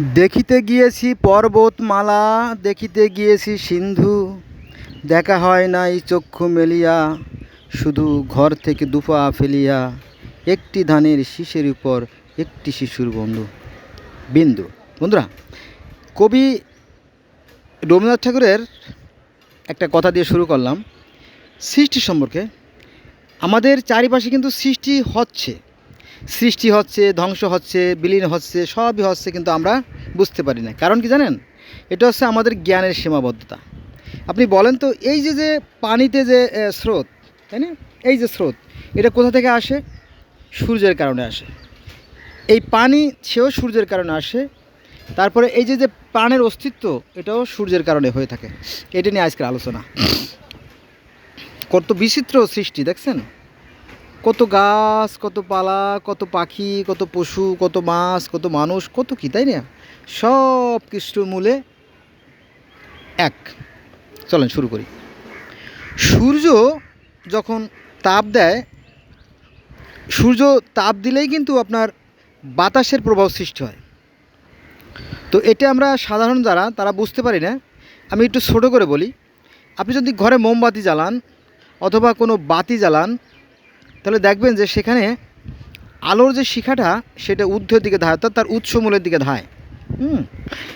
দেখিতে গিয়েছি পর্বতমালা, দেখিতে গিয়েছি সিন্ধু। দেখা হয় নাই চক্ষু মেলিয়া, শুধু ঘর থেকে দুপা ফেলিয়া। একটি ধানের শীষের উপর একটি শিশুর বন্ধু। বিন্দু। বন্ধুরা, কবি রবীন্দ্রনাথ ঠাকুরের একটা কথা দিয়ে শুরু করলাম। সৃষ্টি সম্পর্কে। আমাদের চারিপাশে কিন্তু সৃষ্টি হচ্ছে। সৃষ্টি হচ্ছে, ধ্বংস হচ্ছে, বিলীন হচ্ছে, সবই হচ্ছে কিন্তু আমরা বুঝতে পারি না। কারণ কি জানেন? এটা হচ্ছে আমাদের জ্ঞানের সীমাবদ্ধতা। আপনি বলেন তো, এই যে যে পানিতে যে স্রোত, তাই না? এই যে স্রোত, এটা কোথা থেকে আসে? সূর্যের কারণে আসে। এই পানি সেও সূর্যের কারণে আসে। তারপরে এই যে যে প্রাণের অস্তিত্ব, এটাও সূর্যের কারণে হয়ে থাকে। এটা নিয়ে আজকের আলোচনা। কত বিচিত্র সৃষ্টি, দেখছেন? কত গাছ, কত পালা, কত পাখি, কত পশু, কত মাছ, কত মানুষ, কত কি, তাই না? সব কিছুর মূলে এক। চলেন, শুরু করি। সূর্য যখন তাপ দেয়, সূর্য তাপ দিলেই কিন্তু আপনার বাতাসের প্রভাব সৃষ্টি হয়। তো এটা আমরা সাধারণ যারা, তারা বুঝতে পারি না। আমি একটু ছোটো করে বলি। আপনি যদি ঘরে মোমবাতি জ্বালান অথবা কোনো বাতি জ্বালান তাহলে দেখবেন যে সেখানে আলোর যে শিখাটা, সেটা ঊর্ধ্বের দিকে ধায়, অর্থাৎ তার উৎসমূলের দিকে ধায়। হুম?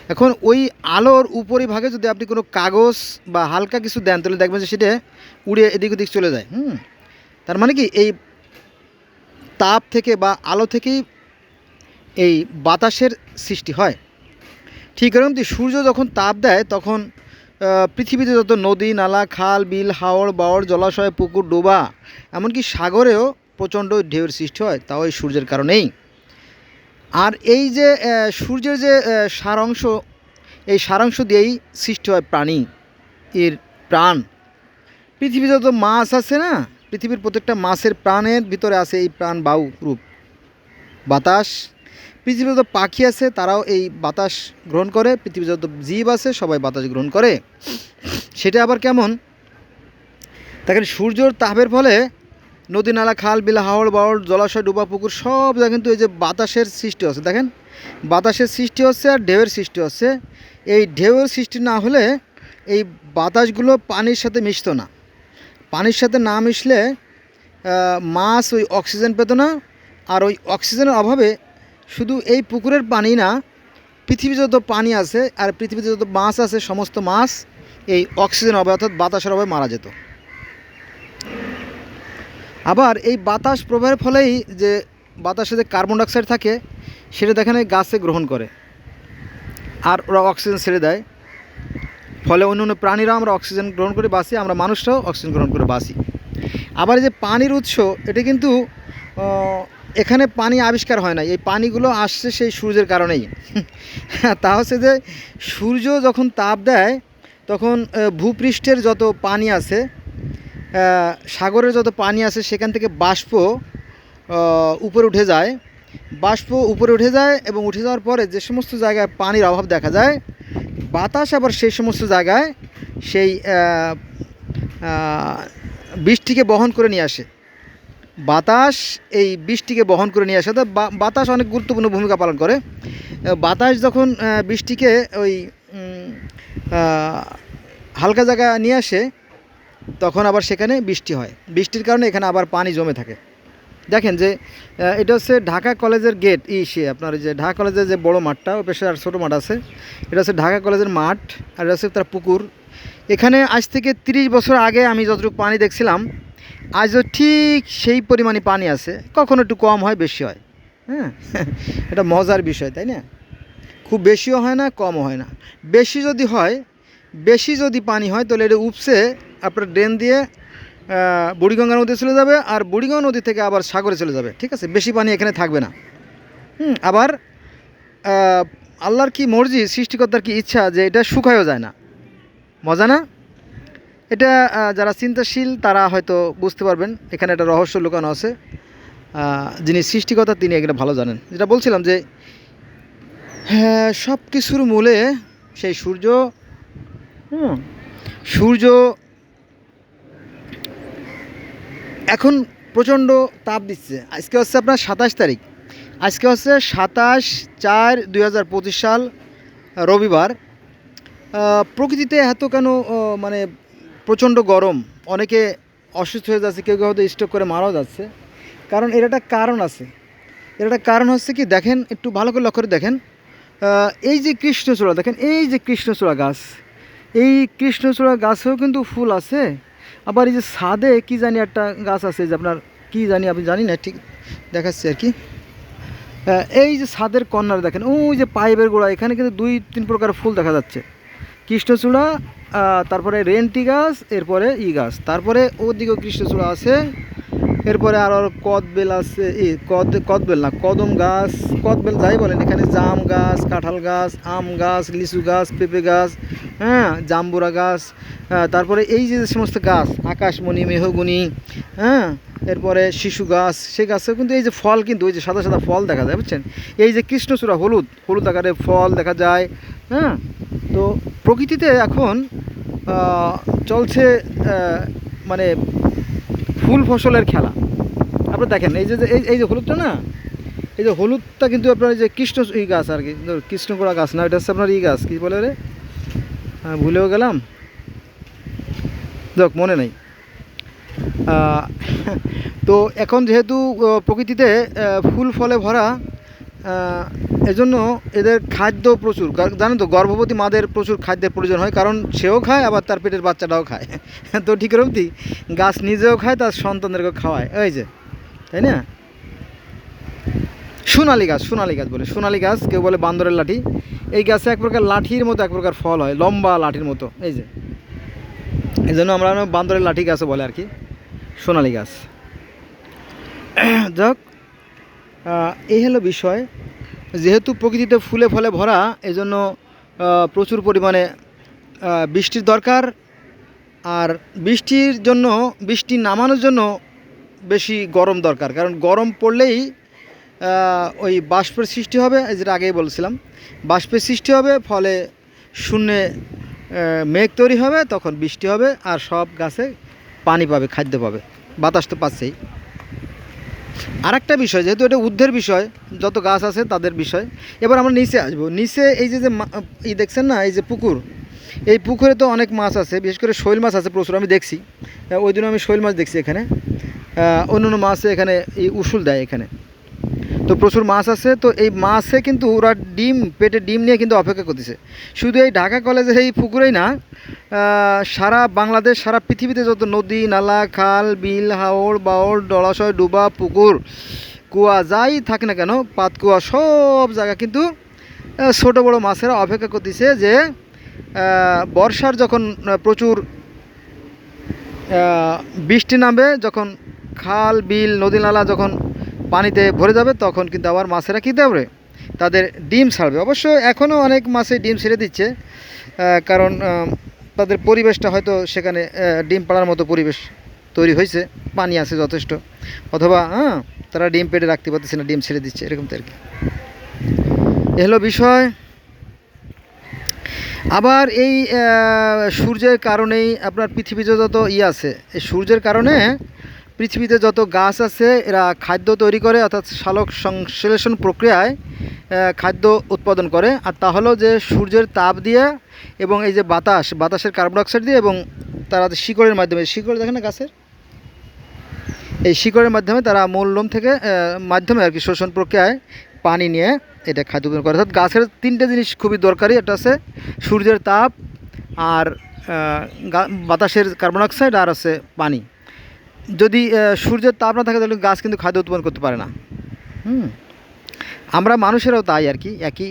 এখন ওই আলোর উপরিভাগে যদি আপনি কোনো কাগজ বা হালকা কিছু দেন, তাহলে দেখবেন যে সেটা উড়ে এদিক ওদিক চলে যায়। হুম? তার মানে কি? এই তাপ থেকে বা আলো থেকেই এই বাতাসের সৃষ্টি হয়। ঠিক এরকম সূর্য যখন তাপ দেয়, তখন পৃথিবীতে যত নদী, নালা, খাল, বিল হাওড় বাওড় জলাশয়, পুকুর, ডোবা, এমনকি সাগরেও প্রচণ্ড ঢেউয়ের সৃষ্টি হয়, তাও এই সূর্যের কারণেই। আর এই যে সূর্যের যে সারাংশ, এই সারাংশ দিয়েই সৃষ্টি হয় প্রাণী, এর প্রাণ। পৃথিবীতে যত মাছ আছে না, পৃথিবীর প্রত্যেকটা মাছের প্রাণের ভিতরে আছে এই প্রাণ বায়ু রূপ। বাতাস পৃথিবীতে পাখি আছে, তারাও এই বাতাস গ্রহণ করে। পৃথিবীতে যত জীব আছে, সবাই বাতাস গ্রহণ করে। সেটা আবার কেমন? দেখেন সূর্যর তাপের ফলে নদী, নালা, খাল, বিল হাওড় বাওড় জলাশয়, ডুবা পুকুর, সব জায়গায় কিন্তু এই যে বাতাসের সৃষ্টি হচ্ছে। দেখেন, বাতাসের সৃষ্টি হচ্ছে আর ঢেউয়ের সৃষ্টি হচ্ছে। এই ঢেউয়ের সৃষ্টি না হলে এই বাতাসগুলো পানির সাথে মিশতো না। পানির সাথে না মিশলে মাছ ওই অক্সিজেন পেত না। আর ওই অক্সিজেনের অভাবে শুধু এই পুকুরের পানি না, পৃথিবীতে যত পানি আছে আর পৃথিবীতে যত মাছ আছে, সমস্ত মাছ এই অক্সিজেন অভাবে অর্থাৎ বাতাসের অভাবে মারা যেত। আবার এই বাতাস প্রবাহের ফলেই যে বাতাসে যে কার্বন ডাইঅক্সাইড থাকে, সেটা দেখেন গাছে গ্রহণ করে। আর ওরা অক্সিজেন ছেড়ে দেয়। ফলে অন্য অন্য প্রাণীরা আমরা অক্সিজেন গ্রহণ করে বাঁচি, আমরা মানুষরাও অক্সিজেন গ্রহণ করে বাঁচি। আবার এই যে পানির উৎস, এটা কিন্তু এখানে পানি আবিষ্কার হয় না এই পানিগুলো আসছে সেই সূর্যের কারণেই। তা হচ্ছে যে, সূর্য যখন তাপ দেয়, তখন ভূপৃষ্ঠের যত পানি আছে সাগরের যত পানি আছে, সেখান থেকে বাষ্প উপরে উঠে যায়। বাষ্প উপরে উঠে যায় এবং উঠে যাওয়ার পরে যে সমস্ত জায়গায় পানির অভাব দেখা যায়, বাতাস আবার সেই সমস্ত জায়গায় সেই বৃষ্টিকে বহন করে নিয়ে আসে। বাতাস এই বৃষ্টিকে বহন করে নিয়ে আসে। অর্থাৎ বাতাস অনেক গুরুত্বপূর্ণ ভূমিকা পালন করে। বাতাস যখন বৃষ্টিকে ওই হালকা জায়গা নিয়ে আসে, তখন আবার সেখানে বৃষ্টি হয়। বৃষ্টির কারণে এখানে আবার পানি জমে থাকে। দেখেন যে এটা হচ্ছে ঢাকা কলেজের গেট, ই সে আপনার যে ঢাকা কলেজের যে বড় মাঠটা, ওই পাশে আর ছোটো মাঠ আছে। এটা হচ্ছে ঢাকা কলেজের মাঠ, আর এটা হচ্ছে তার পুকুর। এখানে আজ থেকে তিরিশ বছর আগে আমি যতটুকু পানি দেখছিলাম আজও ঠিক সেই পরিমাণে পানি আছে। কখনো একটু কম হয়, বেশি হয়। হ্যাঁ? এটা মজার বিষয়, তাই না? খুব বেশিও হয় না, কমও হয় না। বেশি যদি হয়, বেশি যদি পানি হয়, তাহলে এটা উপসে আপনার ড্রেন দিয়ে বুড়িগঙ্গা নদী চলে যাবে আর বুড়িগঙ্গা নদী থেকে আবার সাগরে চলে যাবে, ঠিক আছে? বেশি পানি এখানে থাকবে না। হুম, আবার আল্লাহর কি মর্জি, সৃষ্টিকর্তার কি ইচ্ছা যে এটা শুকায়ও যায় না? মজা না? এটা যারা চিন্তাশীল, তারা হয়তো বুঝতে পারবেন, এখানে একটা রহস্য লুকানো আছে। যিনি সৃষ্টিকর্তা, তিনি এগুলো ভালো জানেন। যেটা বলছিলাম যে হ্যাঁ সব কিছুর মূলে সেই সূর্য সূর্য এখন প্রচণ্ড তাপ দিচ্ছে। আজকে হচ্ছে আপনার সাতাশ তারিখ। আজকে হচ্ছে সাতাশ চার দুই সাল রবিবার। প্রকৃতিতে এত কেন মানে প্রচণ্ড গরম, অনেকে অসুস্থ হয়ে যাচ্ছে, কেউ কেউ হয়তো স্ট্রোক করে মারাও যাচ্ছে। কারণ এর একটা কারণ আছে। এর একটা কারণ হচ্ছে কি, দেখেন, একটু ভালো করে লক্ষ্য করে দেখেন। এই যে কৃষ্ণচূড়া, দেখেন, এই যে কৃষ্ণচূড়া গাছ, এই কৃষ্ণচূড়া গাছেও কিন্তু ফুল আছে। আবার এই যে ছাদে কি জানি একটা গাছ আছে, যে আপনার কি জানি আপনি জানি না, ঠিক দেখাচ্ছি আর কি। এই যে ছাদের কর্নার দেখেন, ওই যে পাইপের গোড়া এখানে কিন্তু দুই তিন প্রকার ফুল দেখা যাচ্ছে। কৃষ্ণচূড়া তারপরে রেন্টি গাছ, এরপরে ই গাছ। তারপরে ওদিকেও কৃষ্ণচূড়া আছে, এরপরে আরও কদবেল আছে, ই, কদ, কদবেল না, কদম গাছ, কদবেল যাই বলেন, এখানে জাম গাছ, কাঁঠাল গাছ, আম গাছ, লিচু গাছ, পেঁপে গাছ হ্যাঁ জাম্বুরা গাছ তারপরে এই যে সমস্ত গাছ, আকাশমণি, মেহগুনি হ্যাঁ এরপরে শিশু গাছ, সে গাছেও কিন্তু এই যে ফল কিন্তু, ওই যে সাদা সাদা ফল দেখা যায়, বুঝছেন? এই যে কৃষ্ণচূড়া হলুদ হলুদ আকারে ফল দেখা যায় হ্যাঁ তো প্রকৃতিতে এখন চলছে মানে ফুল ফসলের খেলা। আপনার দেখেন এই যে এই এই যে হলুদটা না এই যে হলুদটা কিন্তু আপনার এই যে কৃষ্ণ ই গাছ আর কি কৃষ্ণকোড়া গাছ না এটা হচ্ছে আপনার ই গাছ কী বলে রে হ্যাঁ, ভুলেও গেলাম? যাক মনে নেই। তো এখন যেহেতু প্রকৃতিতে ফুল ফলে ভরা এজন্য এদের খাদ্য প্রচুর। জানেন তো, গর্ভবতী মাদের প্রচুর খাদ্যের প্রয়োজন হয়, কারণ সেও খায়, আবার তার পেটের বাচ্চাটাও খায়। তো ঠিক এরকমটি, গাছ নিজেও খায়, তার সন্তানদেরকেও খাওয়ায়। ওই যে, তাই না? সোনালি গাছ সোনালি গাছ বলে, সোনালি গাছ, কেউ বলে বান্দরের লাঠি। এই গাছে এক প্রকার লাঠির মতো এক প্রকার ফল হয়, লম্বা লাঠির মতো, এই যে। এই জন্য আমরা বান্দরের লাঠি গাছও বলে আর কি, সোনালি গাছ। যাক এই হলো বিষয়। যেহেতু প্রকৃতিতে ফুলে ফলে ভরা, এজন্য প্রচুর পরিমাণে বৃষ্টির দরকার। আর বৃষ্টির জন্য, বৃষ্টি নামানোর জন্য বেশি গরম দরকার। কারণ গরম পড়লেই ওই বাষ্পের সৃষ্টি হবে যেটা আগেই বলছিলাম। বাষ্পের সৃষ্টি হবে, ফলে শূন্যে মেঘ তৈরি হবে, তখন বৃষ্টি হবে, আর সব গাছে পানি পাবে, খাদ্য পাবে। বাতাস তো পাচ্ছেই। আর একটা বিষয়, যেহেতু এটা উদ্ধের বিষয়, যত গাছ আছে তাদের বিষয়। এবার আমরা নিচে আসব। নিচে এই যে যে এই দেখছেন না, এই যে পুকুর, এই পুকুরে তো অনেক মাছ আছে, বিশেষ করে শৈল মাছ আছে প্রচুর, আমি দেখছি। ওই দিনও আমি শৈল মাছ দেখছি এখানে। অন্য অন্য মাছ এখানে, এই উসুল দেয় এখানে। তো প্রচুর মাছ আছে, তো এই মাছে কিন্তু ওরা ডিম, পেটে ডিম নিয়ে কিন্তু অপেক্ষা করতেছে। শুধু এই ঢাকা কলেজের এই পুকুরেই না সারা বাংলাদেশ, সারা পৃথিবীতে যত নদী, নালা, খাল, বিল হাওড় বাওড় জলাশয়, ডুবা, পুকুর, কুয়া যাই থাকে না কেন পাতকুয়া সব জায়গা কিন্তু ছোট বড় মাছেরা অপেক্ষা করতেছে যে বর্ষার যখন প্রচুর বৃষ্টি নামবে, যখন খাল, বিল, নদী, নালা যখন পানিতে ভরে যাবে, তখন কিন্তু আবার মাছেরা কী দেবে? তাদের ডিম ছাড়বে। অবশ্য এখনও অনেক মাছে ডিম ছেড়ে দিচ্ছে কারণ তাদের পরিবেশটা হয়তো সেখানে ডিম পাড়ার মতো পরিবেশ তৈরি হয়েছে, পানি আছে যথেষ্ট। অথবা হ্যাঁ তারা ডিম পেটে রাখতে পারতেছে না, ডিম ছেড়ে দিচ্ছে, এরকম তো আর কি। এ হলো বিষয়। আবার এই সূর্যের কারণেই আপনার পৃথিবীতে যত ই আছে, এই সূর্যের কারণে পৃথিবীতে যত গাছ আছে, এরা খাদ্য তৈরি করে, অর্থাৎ সালোক সংশ্লেষণ প্রক্রিয়ায় খাদ্য উৎপাদন করে। আর তা হলো যে সূর্যের তাপ দিয়ে এবং এই যে বাতাস, বাতাসের কার্বন ডাইঅক্সাইড দিয়ে এবং তারা শিকড়ের মাধ্যমে, শিকড় দেখেন না গাছের? এই শিকড়ের মাধ্যমে তারা মূল থেকে মাধ্যমে আর কি শোষণ প্রক্রিয়ায় পানি নিয়ে এটা খাদ্য উৎপাদন করে। অর্থাৎ গাছের তিনটে জিনিস খুবই দরকারি, একটা আছে সূর্যের তাপ আর বাতাসের কার্বন ডাইঅক্সাইড আর আছে পানি। যদি সূর্যের তাপ না থাকে তাহলে গাছ কিন্তু খাদ্য উৎপাদন করতে পারে না। হুম। আমরা মানুষেরাও তাই আর কি একই।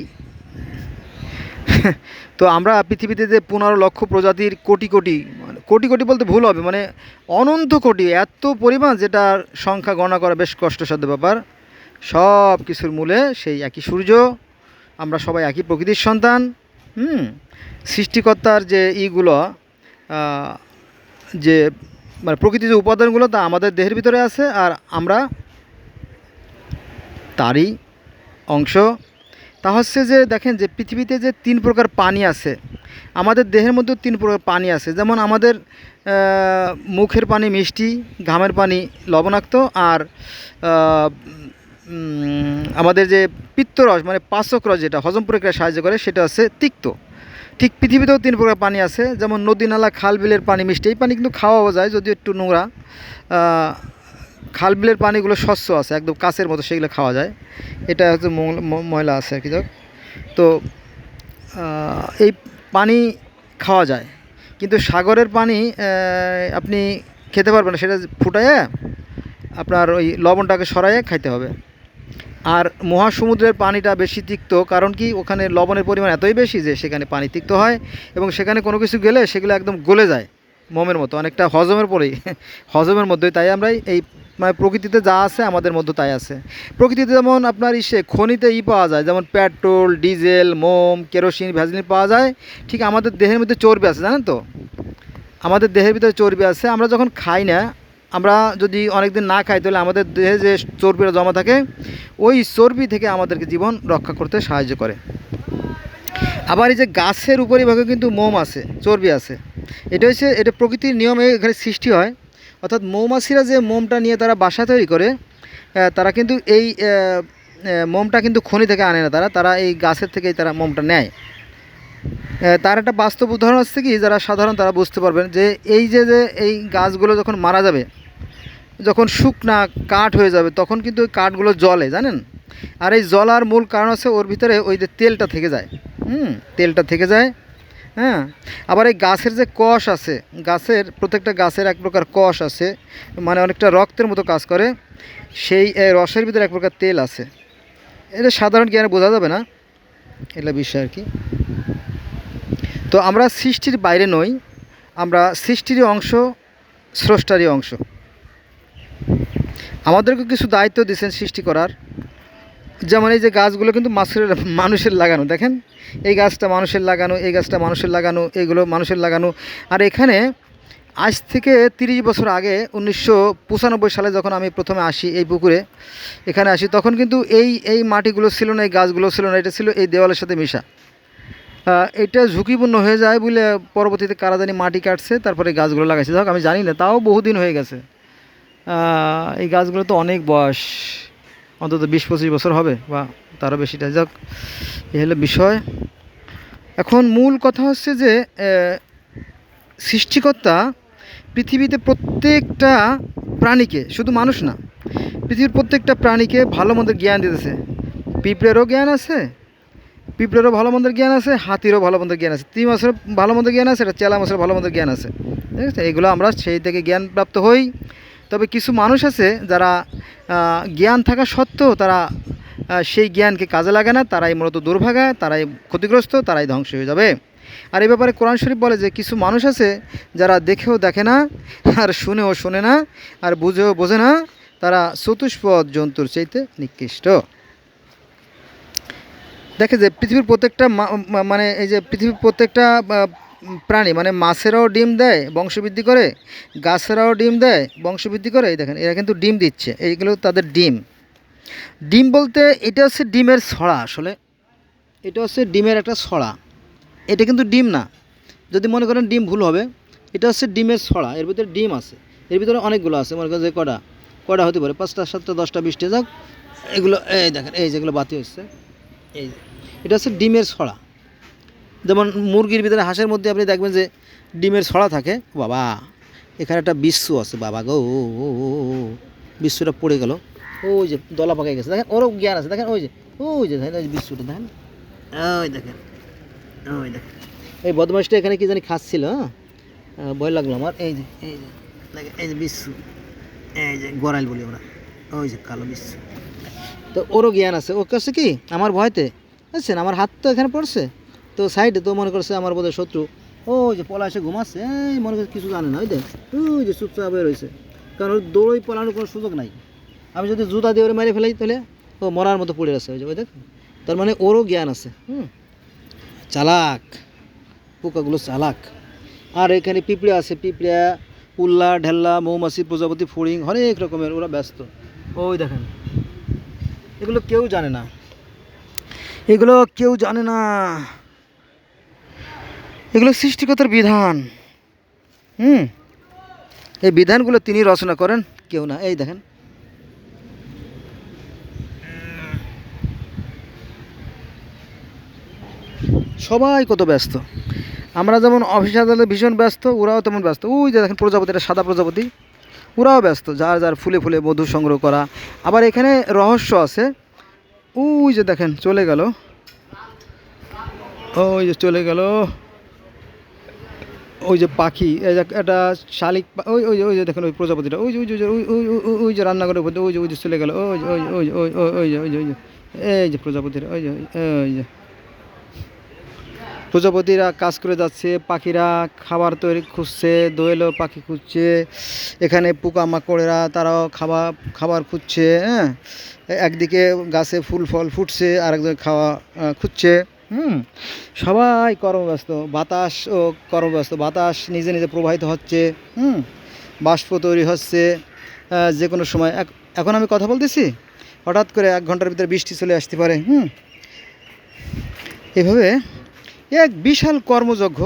তো আমরা পৃথিবীতে যে পনেরো লক্ষ প্রজাতির কোটি কোটি মানে কোটি কোটি বলতে ভুল হবে মানে অনন্ত কোটি এত পরিমাণ যেটার সংখ্যা গণনা করা বেশ কষ্টসাধ্য ব্যাপার সব কিছুর মূলে সেই একই সূর্য আমরা সবাই একই প্রকৃতির সন্তান হুম। সৃষ্টিকর্তার যে ইগুলো যে মানে প্রকৃতির যে উপাদানগুলো তা আমাদের দেহের ভিতরে আছে আর আমরা তারই অংশ। তা হচ্ছে যে দেখেন যে পৃথিবীতে যে তিন প্রকার পানি আছে, আমাদের দেহের মধ্যে তিন প্রকার পানি আছে। যেমন আমাদের মুখের পানি মিষ্টি, ঘামের পানি লবণাক্ত আর আমাদের যে পিত্তরস মানে পাচক রস যেটা হজম প্রক্রিয়া সাহায্য করে, সেটা হচ্ছে তিক্ত। ঠিক পৃথিবীতেও তিন প্রকার পানি আছে, যেমন নদী, নালা, খাল, বিলের পানি মিষ্টি। এই পানি কিন্তু খাওয়াও যায়, যদিও একটু নোংরা। খাল, বিলের পানিগুলো স্বচ্ছ আছে, একদম কাছের মতো সেগুলো খাওয়া যায়। এটা হচ্ছে ময়লা আছে আর কি যাক। তো এই পানি খাওয়া যায়। কিন্তু সাগরের পানি আপনি খেতে পারবেন সেটা ফুটাইয়ে আপনার ওই লবণটাকে সরাইয়ে খাইতে হবে। আর মহাসমুদ্রের পানিটা বেশি তিক্ত, কারণ কি ওখানে লবণের পরিমাণ এতই বেশি যে সেখানে পানি তিক্ত হয় এবং সেখানে কোনো কিছু গেলে সেগুলো একদম গলে যায় মোমের মতো, অনেকটা হজমের পরেই, হজমের মধ্যেই। তাই আমরা এই মানে প্রকৃতিতে যা আছে আমাদের মধ্যে তাই আছে। প্রকৃতিতে যেমন আপনার ইসে খনিতে ই পাওয়া যায়, যেমন পেট্রোল, ডিজেল, মোম, কেরোসিন, ভ্যাসলিন পাওয়া যায়। ঠিক আমাদের দেহের মধ্যে চর্বি আছে, জানেন তো? আমাদের দেহের ভিতরে চর্বি আছে, আমরা যখন খাই না আমরা যদি অনেক দিন না খাই, তাহলে আমাদের দেহে যে চর্বিটা জমা থাকে, ওই চর্বি থেকে আমাদেরকে জীবন রক্ষা করতে সাহায্য করে। আবার এই যে গাছের উপরিভাগে কিন্তু মোম আছে, চর্বি আছে। এটা হচ্ছে, এটা প্রকৃতির নিয়মে এখানে সৃষ্টি হয়। অর্থাৎ মৌমাছিরা যে মোমটা নিয়ে তারা বাসা তৈরি করে তারা কিন্তু এই মোমটা কিন্তু খনি থেকে আনে না তারা তারা এই গাছের থেকেই তারা মোমটা নেয়। তার একটা বাস্তব উদাহরণ হচ্ছে কি, যারা সাধারণ তারা বুঝতে পারবেন যে এই যে যে এই গাছগুলো যখন মারা যাবে যখন শুকনা কাঠ হয়ে যাবে, তখন কিন্তু ওই কাঠগুলো জলে জানেন? আর এই জলার মূল কারণ হচ্ছে ওর ভিতরে ওই যে তেলটা থেকে যায়। হুম, তেলটা থেকে যায় হ্যাঁ? আবার এই গাছের যে কষ আছে, গাছের প্রত্যেকটা গাছের এক প্রকার কষ আছে মানে অনেকটা রক্তের মতো কাজ করে, সেই রসের ভিতরে এক প্রকার তেল আছে। এটা সাধারণ জ্ঞানে বোঝা যাবে না, এটা বিষয় আর কি। তো আমরা সৃষ্টির বাইরে নই, আমরা সৃষ্টিরই অংশ, স্রষ্টারই অংশ। আমাদেরকে কিছু দায়িত্ব দিয়েছেন সৃষ্টি করার। যেমন এই যে গাছগুলো কিন্তু মাছের মানুষের লাগানো, দেখেন? এই গাছটা মানুষের লাগানো, এই গাছটা মানুষের লাগানো এইগুলো মানুষের লাগানো। আর এখানে আজ থেকে তিরিশ বছর আগে উনিশশো পঁচানব্বই সালে যখন আমি প্রথমে আসি এই পুকুরে, এখানে আসি, তখন কিন্তু এই এই মাটিগুলো ছিল না, এই গাছগুলো ছিল না, এটা ছিল এই দেওয়ালের সাথে মিশা। এটা ঝুঁকিপূর্ণ হয়ে যায় বলে পরবর্তীতে কারা জানি মাটি কাটছে, তারপরে গাছগুলো লাগাইছে। যাক আমি জানি না, তাও বহুদিন হয়ে গেছে। এই গাছগুলো তো অনেক বয়স, অন্তত বিশ পঁচিশ বছর হবে বা তারও বেশিটা যাক এ হলো বিষয়। এখন মূল কথা হচ্ছে যে সৃষ্টিকর্তা পৃথিবীতে প্রত্যেকটা প্রাণীকে, শুধু মানুষ না, পৃথিবীর প্রত্যেকটা প্রাণীকে ভালো মন্দের জ্ঞান দিতেছে। পিঁপড়েরও জ্ঞান আছে, পিঁপড়েরও ভালো মন্দের জ্ঞান আছে, হাতিরও ভালো মন্দের জ্ঞান আছে তিন মাসের ভালো মন্দের জ্ঞান আছে এটা চেলা মাসের ভালো মন্দের জ্ঞান আছে। ঠিক আছে? এগুলো আমরা সেই থেকে জ্ঞান প্রাপ্ত হই। তবে কিছু মানুষ আছে যারা জ্ঞান থাকা সত্ত্বেও তারা সেই জ্ঞানকে কাজে লাগে না, তারাই মূলত দুর্ভাগা তারাই ক্ষতিগ্রস্ত, তারাই ধ্বংস হয়ে যাবে। আর এ ব্যাপারে কোরআন শরীফ বলে যে কিছু মানুষ আছে যারা দেখেও দেখে না, আর শুনেও শোনে না, আর বুঝেও বোঝে না, তারা চতুষ্পদ জন্তুর চাইতে নিকৃষ্ট। দেখে যে পৃথিবীর প্রত্যেকটা মানে এই যে পৃথিবীর প্রত্যেকটা প্রাণী মানে মাছেরাও ডিম দেয়, বংশবৃদ্ধি করে, গাছেরাও ডিম দেয়, বংশবৃদ্ধি করে। এই দেখেন, এরা কিন্তু ডিম দিচ্ছে। এইগুলো তাদের ডিম। ডিম বলতে এটা হচ্ছে ডিমের ছড়া আসলে। এটা হচ্ছে ডিমের একটা ছড়া। এটা কিন্তু ডিম না। যদি মনে করেন ডিম ভুল হবে, এটা হচ্ছে ডিমের ছড়া। এর ভিতরে ডিম আছে। এর ভিতরে অনেকগুলো আছে, মনে করেন যে কটা কটা হতে পারে? পাঁচটা, সাতটা, দশটা, বিশটা, যাক। এগুলো, এই দেখেন, এই যেগুলো বাতি হচ্ছে, এই এটা হচ্ছে ডিমের ছড়া। যেমন মুরগির ভিতরে হাঁসের মধ্যে আপনি দেখবেন যে ডিমের ছড়া থাকে বাবা এখানে একটা বিশ্ব আছে বাবা গো বিশ্বটা পড়ে গেল। ওই যে দলা পাকায় গেছে দেখেন ওরও জ্ঞান আছে দেখেন ওই যে ওই যে দেখেন ওই বিশ্বটা দেখেন ওই দেখেন ওই দেখেন। এই বদমাসটা এখানে কি জানি খাচ্ছিল হ্যাঁ? ভয় লাগল আমার এই যে এই যে দেখেন, এই যে বিশ্ব এই যে গড়াইল বলি আমরা ওই যে কালো বিশ্ব তো ওরও জ্ঞান আছে ও কাছে কি? আমার ভয়তে বুঝছেন? আমার হাত তো এখানে পড়ছে। তো সাইডে তো মনে করছে আমার বোধহয় শত্রু। ওই যে পলা এসে ঘুমাচ্ছে, এই মনে করছে কিছু জানে না, ওই দেখ, ওই যে চুপচাপ হয়ে রয়েছে। কারণ ওর দৌড়ই পালানোর কোনো সুযোগ নাই। আমি যদি জুতা দিয়ে ওরে মেরে ফেলাই তাহলে ও মরার মতো পড়ে আছে, ওই যে, ওই দেখ। তার মানে ওরও জ্ঞান আছে, হুম। চালাক, পোকাগুলো চালাক। আর এখানে পিঁপড়ে আছে, পিঁপড়া, উল্লা, ঢেল্লা, মৌমাছি, প্রজাপতি, ফড়িং অনেক রকমের, ওরা ব্যস্ত। ওই দেখেন, এগুলো কেউ জানে না। এগুলো কেউ জানে না। এগুলো সৃষ্টিকতার বিধান। হুম? এই বিধানগুলো তিনি রচনা করেন, কেউ না। এই দেখেন। সবাই কত ব্যস্ত। আমরা যেমন অফিস আদালতে ভীষণ ব্যস্ত, ওরাও তেমন ব্যস্ত। ওই যে দেখেন প্রজাপতি, এটা সাদা প্রজাপতি। ওরাও ব্যস্ত, যার যার ফুলে ফুলে মধু সংগ্রহ করা। আবার এখানে রহস্য আছে। ওই যে দেখেন, চলে গেল। ওই যে চলে গেল। ওই যে পাখি একটা শালিক ওই ওই ওই যে দেখেন ওই প্রজাপতিটা ওই যে ওই যে ওই ওই যে রান্নাঘরের মধ্যে ওই যে ওই যে চলে গেল ওই যে ওই ওই ওই ওই- যে ওই যে ওই যে এই যে প্রজাপতিরা ওই যে ওই- ওই যে প্রজাপতিরা কাজ করে যাচ্ছে পাখিরা খাবার তৈরি খুঁজছে দোয়েলও পাখি খুঁজছে এখানে পোকামাকড়েরা তারাও খাবার খাবার খুঁজছে হ্যাঁ একদিকে গাছে ফুল ফল ফুটছে আরেকদিকে খাওয়া খুঁজছে হুম, সবাই কর্মব্যস্ত, বাতাস ও কর্মব্যস্ত, বাতাস নিজে নিজে প্রবাহিত হচ্ছে, হুম, বাষ্প তৈরি হচ্ছে যে কোনো সময়। এখন আমি কথা বলতেছি? হঠাৎ করে এক ঘণ্টার ভিতরে বৃষ্টি চলে আসতে পারে, হুম। এভাবে এক বিশাল কর্মযজ্ঞ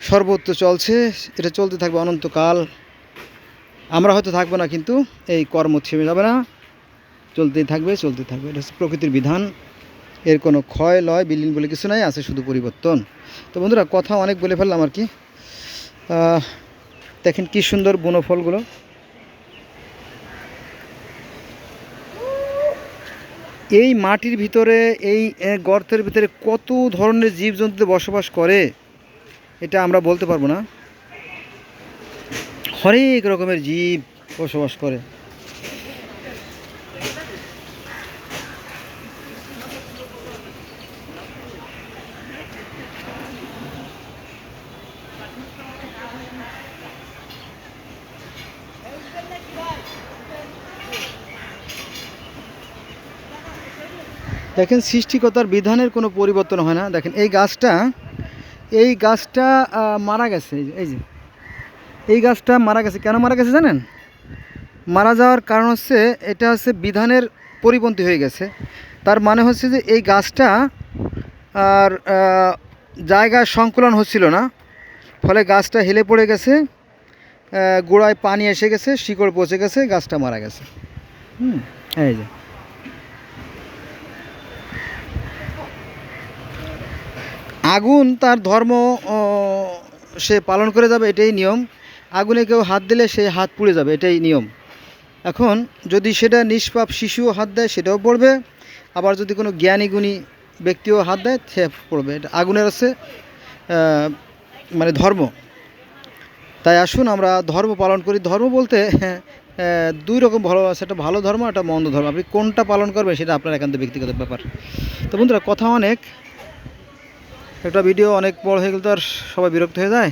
সর্বত্র চলছে, এটা চলতে থাকবে অনন্তকাল। আমরা হয়তো থাকব না, কিন্তু এই কর্ম থেমে যাবে না। চলতেই থাকবে চলতে থাকবে, এটা হচ্ছে প্রকৃতির বিধান। এর কোনো ক্ষয়, লয়, বিলীন বলে কিছু নাই, আছে শুধু পরিবর্তন। তো বন্ধুরা, কথা অনেক বলে ফেললাম আর কি। দেখেন কি সুন্দর বনফলগুলো এই মাটির ভিতরে, এই গর্তের ভিতরে কত ধরনের জীবজন্তু বসবাস করে, এটা আমরা বলতে পারব না। হরেক রকমের জীব বসবাস করে। দেখেন সৃষ্টিকতার বিধানের কোনো পরিবর্তন হয় না। দেখেন এই গাছটা এই গাছটা মারা গেছে। এই যে- এই গাছটা মারা গেছে। কেন মারা গেছে জানেন? মারা যাওয়ার কারণ হচ্ছে এটা হচ্ছে বিধানের পরিপন্থী হয়ে গেছে। তার মানে হচ্ছে যে এই গাছটা আর আহ, জায়গার সংকুলন হচ্ছিল না। ফলে গাছটা হেলে পড়ে গেছে গোড়ায় পানি এসে গেছে শিকড় পচে গেছে গাছটা মারা গেছে। হুম এই যে। আগুন তার ধর্ম সে পালন করে যাবে এটাই নিয়ম। আগুনে কেউ হাত দিলে সে হাত পুড়ে যাবে এটাই নিয়ম। এখন যদি সেটা নিষ্পাপ শিশুও হাত দেয় সেটাও পড়বে। আবার যদি কোনো জ্ঞানী গুণী ব্যক্তিও হাত দেয় সে পড়বে। এটা আগুনের আহ, মানে ধর্ম। তাই আসুন আমরা ধর্ম পালন করি। ধর্ম বলতে হ্যাঁ, দুই রকম ভালো আছে একটা ভালো ধর্ম একটা মন্দ ধর্ম। আপনি কোনটা পালন করবেন সেটা আপনার একান্ত ব্যক্তিগত ব্যাপার। তো বন্ধুরা কথা অনেক। একটা ভিডিও অনেক বড় হয়ে গেলে তো আর সবাই বিরক্ত হয়ে যায়।